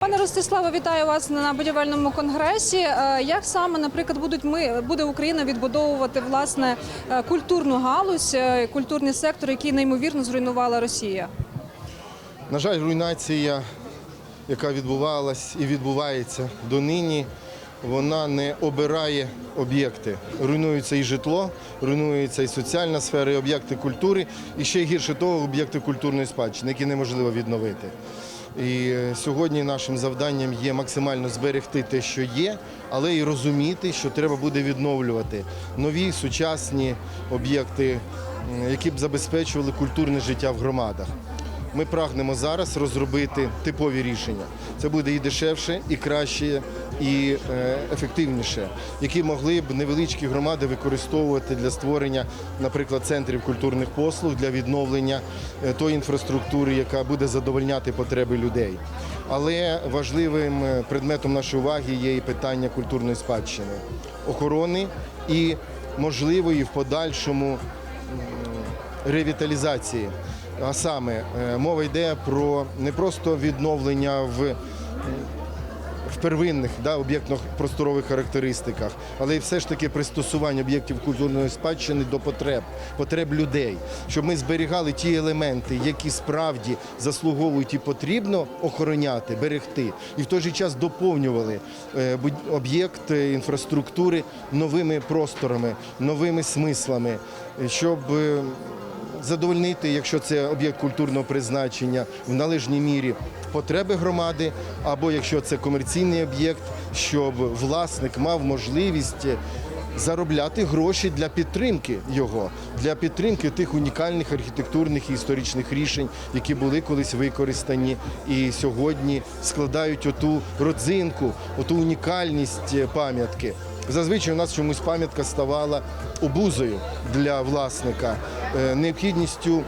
Пане Ростиславе, вітаю вас на будівельному конгресі. Е, Як саме, наприклад, будуть ми буде Україна відбудовувати власне е, культурну галузь, е, культурний сектор, який неймовірно зруйнувала Росія? На жаль, руйнація, яка відбувалась і відбувається донині, вона не обирає об'єкти. Руйнується і житло, руйнується і соціальна сфера, і об'єкти культури, і ще гірше того, об'єкти культурної спадщини, які неможливо відновити. І е, сьогодні нашим завданням є максимально зберегти те, що є, але і розуміти, що треба буде відновлювати нові сучасні об'єкти, які б забезпечували культурне життя в громадах. Ми прагнемо зараз розробити типові рішення. Це буде і дешевше, і краще, і е, ефективніше, які могли б невеличкі громади використовувати для створення, наприклад, центрів культурних послуг для відновлення е, тої інфраструктури, яка буде задовольняти потреби людей. Але важливим е, предметом нашої уваги є і питання культурної спадщини, охорони і можливої в подальшому ревіталізації. А саме е, мова йде про не просто відновлення в, в первинних да, об'єктно-просторових характеристиках, але й все ж таки пристосування об'єктів культурної спадщини до потреб, потреб людей, щоб ми зберігали ті елементи, які справді заслуговують і потрібно охороняти, берегти, і в той же час доповнювали е, об'єкт е, інфраструктури новими просторами, новими смислами, е, щоб е, задовольнити, якщо це об'єкт культурного призначення, в належній мірі потреби громади, або якщо це комерційний об'єкт, щоб власник мав можливість заробляти гроші для підтримки його, для підтримки тих унікальних архітектурних і історичних рішень, які були колись використані і сьогодні складають оту родзинку, оту унікальність е, пам'ятки. Зазвичай у нас чомусь пам'ятка ставала обузою для власника, е, необхідністю м,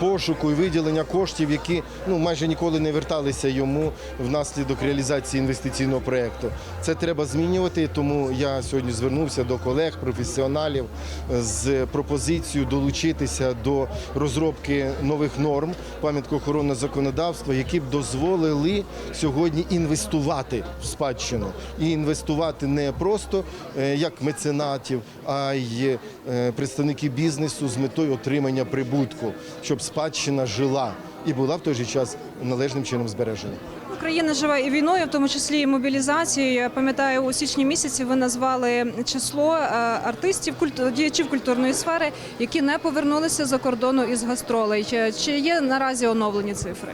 пошуку і виділення коштів, які ну майже ніколи не верталися йому внаслідок реалізації інвестиційного проєкту. Це треба змінювати. Тому я сьогодні звернувся до колег, професіоналів е, з пропозицією долучитися до розробки нових норм пам'яткоохоронного законодавства, які б дозволили сьогодні інвестувати в спадщину і інвестувати не просто е, як меценатів, а й е, представників бізнесу з метою отримання прибутку, щоб спадщина жила і була в той же час належним чином збережена. Україна живе і війною, в тому числі і мобілізацією. Я пам'ятаю, у січні місяці ви назвали число е, артистів, діячів культурної сфери, які не повернулися за кордону із гастролей. Чи є наразі оновлені цифри?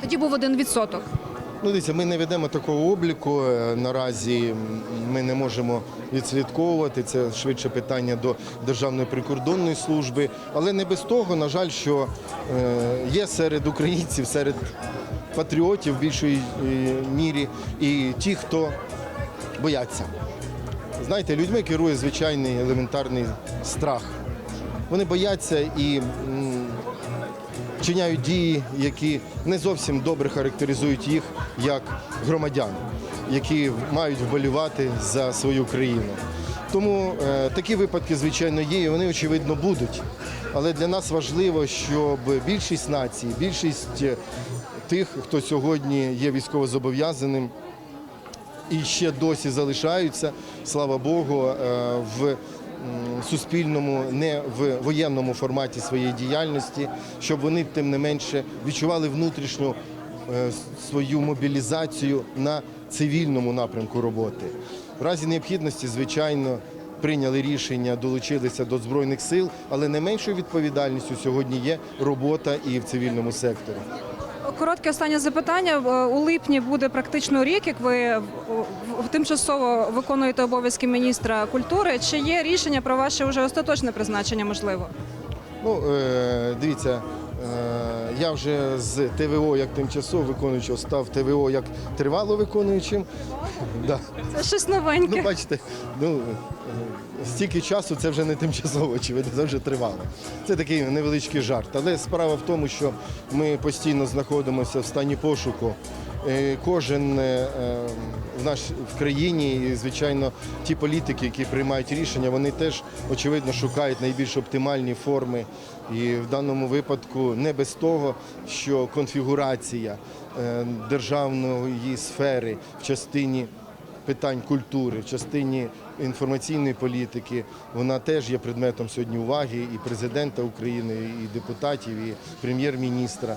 Тоді був один відсоток. Ну, дивіться, ми не ведемо такого обліку. Е, Наразі ми не можемо відслідковувати. Це швидше питання до Державної прикордонної служби. Але не без того, на жаль, що е, є серед українців, серед патріотів в більшої е, мірі і ті, хто бояться. Знаєте, людьми керує звичайний елементарний страх. Вони бояться і вчиняють дії, які не зовсім добре характеризують їх як громадян, які мають вболівати за свою країну. Тому е, такі випадки, звичайно, є, і вони очевидно будуть. Але для нас важливо, щоб більшість націй, більшість е, тих, хто сьогодні є військовозобов'язаним, і ще досі залишаються, слава Богу, е, в суспільному, не в воєнному форматі своєї діяльності, щоб вони тим не менше відчували внутрішню е, свою мобілізацію на цивільному напрямку роботи. В разі необхідності, звичайно, прийняли рішення, долучилися до збройних сил, але не меншою відповідальністю сьогодні є робота і в цивільному секторі. Коротке останнє запитання. Е, У липні буде практично рік, як ви тимчасово виконуєте обов'язки міністра культури. Чи є рішення про ваше вже остаточне призначення? Можливо, Ну, е, дивіться, е, я вже з ТВО як тимчасово виконуючого став ТВО як тривало виконуючим. Да. це щось Ну, бачите, ну, е, стільки часу це вже не тимчасово, очевидно, це вже тривало. Це такий невеличкий жарт. Але справа в тому, що ми постійно знаходимося в стані пошуку Кожен е, в наш в країні, і звичайно, ті політики, які приймають рішення, вони теж очевидно шукають найбільш оптимальні форми. І в даному випадку не без того, що конфігурація е, державної сфери в частині питань культури, в частині інформаційної політики, вона теж є предметом сьогодні уваги і президента України, і депутатів, і прем'єр-міністра.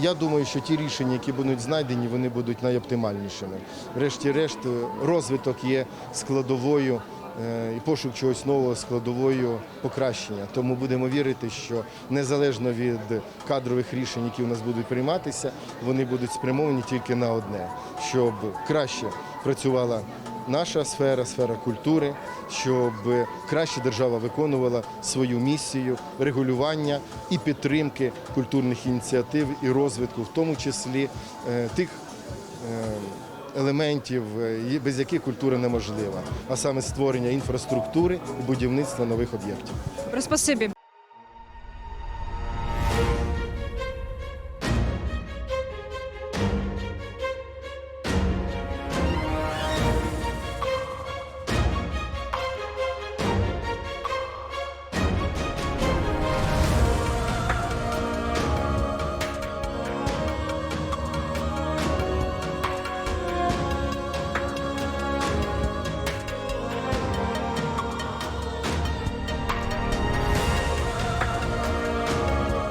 Я думаю, що ті рішення, які будуть знайдені, вони будуть найоптимальнішими. Врешті-решт, розвиток є складовою е, і пошук чогось нового складовою покращення. Тому будемо вірити, що незалежно від кадрових рішень, які у нас будуть прийматися, вони будуть спрямовані тільки на одне, щоб краще працювала наша сфера, сфера культури, щоб краще держава виконувала свою місію регулювання і підтримки культурних ініціатив і розвитку, в тому числі е, тих е, елементів, е, без яких культура неможлива, а саме створення інфраструктури і будівництва нових об'єктів. Спасибі.